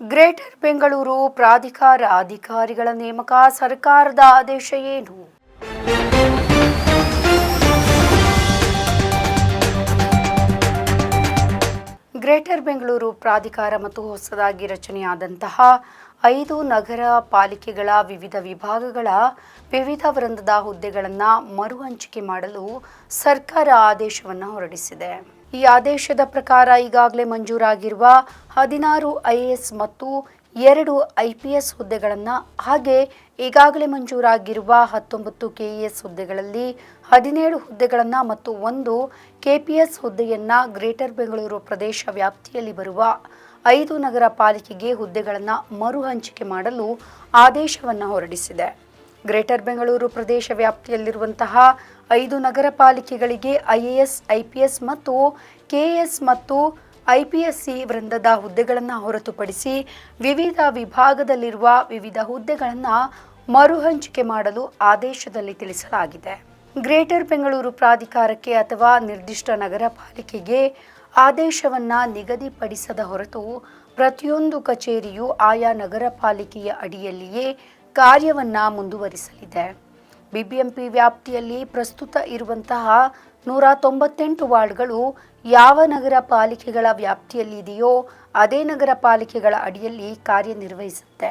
Greater Bengaluru ಪ್ರಾಧಿಕಾರ ಅಧಿಕಾರಿಗಳ ನೇಮಕ ಸರ್ಕಾರದ ಆದೇಶ ಏನು? ಗ್ರೇಟರ್ ಬೆಂಗಳೂರು ಪ್ರಾಧಿಕಾರ ಮತ್ತು ಹೊಸದಾಗಿ ರಚನೆಯಾದಂತಹ ಐದು ನಗರ ಪಾಲಿಕೆಗಳ ವಿವಿಧ ವಿಭಾಗಗಳ ವಿವಿಧ ವೃಂದದ ಹುದ್ದೆಗಳನ್ನು ಮರು ಹಂಚಿಕೆ ಮಾಡಲು ಸರ್ಕಾರ ಆದೇಶವನ್ನು ಹೊರಡಿಸಿದೆ. ಈ ಆದೇಶದ ಪ್ರಕಾರ ಈಗಾಗಲೇ ಮಂಜೂರಾಗಿರುವ ಹದಿನಾರು ಐಎಎಸ್ ಮತ್ತು ಎರಡು ಐಪಿಎಸ್ ಹುದ್ದೆಗಳನ್ನು, ಹಾಗೆ ಈಗಾಗಲೇ ಮಂಜೂರಾಗಿರುವ ಹತ್ತೊಂಬತ್ತು ಕೆಇಎಸ್ ಹುದ್ದೆಗಳಲ್ಲಿ ಹದಿನೇಳು ಹುದ್ದೆಗಳನ್ನು ಮತ್ತು ಒಂದು ಕೆಪಿಎಸ್ ಹುದ್ದೆಯನ್ನು ಗ್ರೇಟರ್ ಬೆಂಗಳೂರು ಪ್ರದೇಶ ವ್ಯಾಪ್ತಿಯಲ್ಲಿ ಬರುವ ಐದು ನಗರ ಪಾಲಿಕೆಗೆ ಹುದ್ದೆಗಳನ್ನು ಮರು ಹಂಚಿಕೆ ಮಾಡಲು ಆದೇಶವನ್ನು ಹೊರಡಿಸಿದೆ. ಗ್ರೇಟರ್ ಬೆಂಗಳೂರು ಪ್ರದೇಶ ವ್ಯಾಪ್ತಿಯಲ್ಲಿರುವಂತಹ ಐದು ನಗರ ಪಾಲಿಕೆಗಳಿಗೆ ಐಎಎಸ್ ಐಪಿಎಸ್ ಮತ್ತು ಕೆಎಎಸ್ ಮತ್ತು ಐಪಿಎಸ್ಸಿ ವೃಂದದ ಹುದ್ದೆಗಳನ್ನು ಹೊರತುಪಡಿಸಿ ವಿವಿಧ ವಿಭಾಗದಲ್ಲಿರುವ ವಿವಿಧ ಹುದ್ದೆಗಳನ್ನು ಮರುಹಂಚಿಕೆ ಮಾಡಲು ಆದೇಶದಲ್ಲಿ ತಿಳಿಸಲಾಗಿದೆ. ಗ್ರೇಟರ್ ಬೆಂಗಳೂರು ಪ್ರಾಧಿಕಾರಕ್ಕೆ ಅಥವಾ ನಿರ್ದಿಷ್ಟ ನಗರ ಪಾಲಿಕೆಗೆ ಆದೇಶವನ್ನು ನಿಗದಿಪಡಿಸದ ಹೊರತು ಪ್ರತಿಯೊಂದು ಕಚೇರಿಯು ಆಯಾ ನಗರ ಪಾಲಿಕೆಯ ಅಡಿಯಲ್ಲಿಯೇ ಕಾರ್ಯವನ್ನು ಮುಂದುವರಿಸಲಿದೆ. ಬಿಬಿಎಂಪಿ ವ್ಯಾಪ್ತಿಯಲ್ಲಿ ಪ್ರಸ್ತುತ ಇರುವಂತಹ ನೂರ ತೊಂಬತ್ತೆಂಟು ವಾರ್ಡ್ಗಳು ಯಾವ ನಗರ ಪಾಲಿಕೆಗಳ ವ್ಯಾಪ್ತಿಯಲ್ಲಿ ಇದೆಯೋ ಅದೇ ನಗರ ಪಾಲಿಕೆಗಳ ಅಡಿಯಲ್ಲಿ ಕಾರ್ಯನಿರ್ವಹಿಸುತ್ತೆ.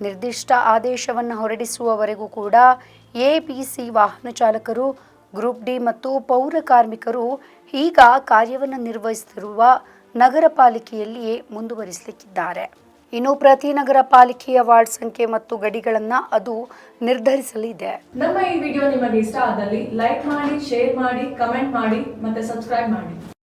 ನಿರ್ದಿಷ್ಟ ಆದೇಶವನ್ನು ಹೊರಡಿಸುವವರೆಗೂ ಕೂಡ ಎ ಬಿ ಸಿ ವಾಹನ ಚಾಲಕರು, ಗ್ರೂಪ್ ಡಿ ಮತ್ತು ಪೌರ ಕಾರ್ಮಿಕರು ಈಗ ಕಾರ್ಯವನ್ನು ನಿರ್ವಹಿಸುತ್ತಿರುವ ನಗರ ಪಾಲಿಕೆಯಲ್ಲಿಯೇ ಮುಂದುವರಿಸಲಿಕ್ಕಿದ್ದಾರೆ. ಇನ್ನು ಪ್ರತಿ ನಗರ ಪಾಲಿಕೆಯ ವಾರ್ಡ್ ಸಂಖ್ಯೆ ಮತ್ತು ಗಡಿಗಳನ್ನ ಅದು ನಿರ್ಧರಿಸಲಿದೆ. ನಮ್ಮ ಈ ವಿಡಿಯೋ ನಿಮಗೆ ಇಷ್ಟ ಆದಲ್ಲಿ ಲೈಕ್ ಮಾಡಿ, ಶೇರ್ ಮಾಡಿ, ಕಮೆಂಟ್ ಮಾಡಿ ಮತ್ತೆ ಸಬ್ಸ್ಕ್ರೈಬ್ ಮಾಡಿ.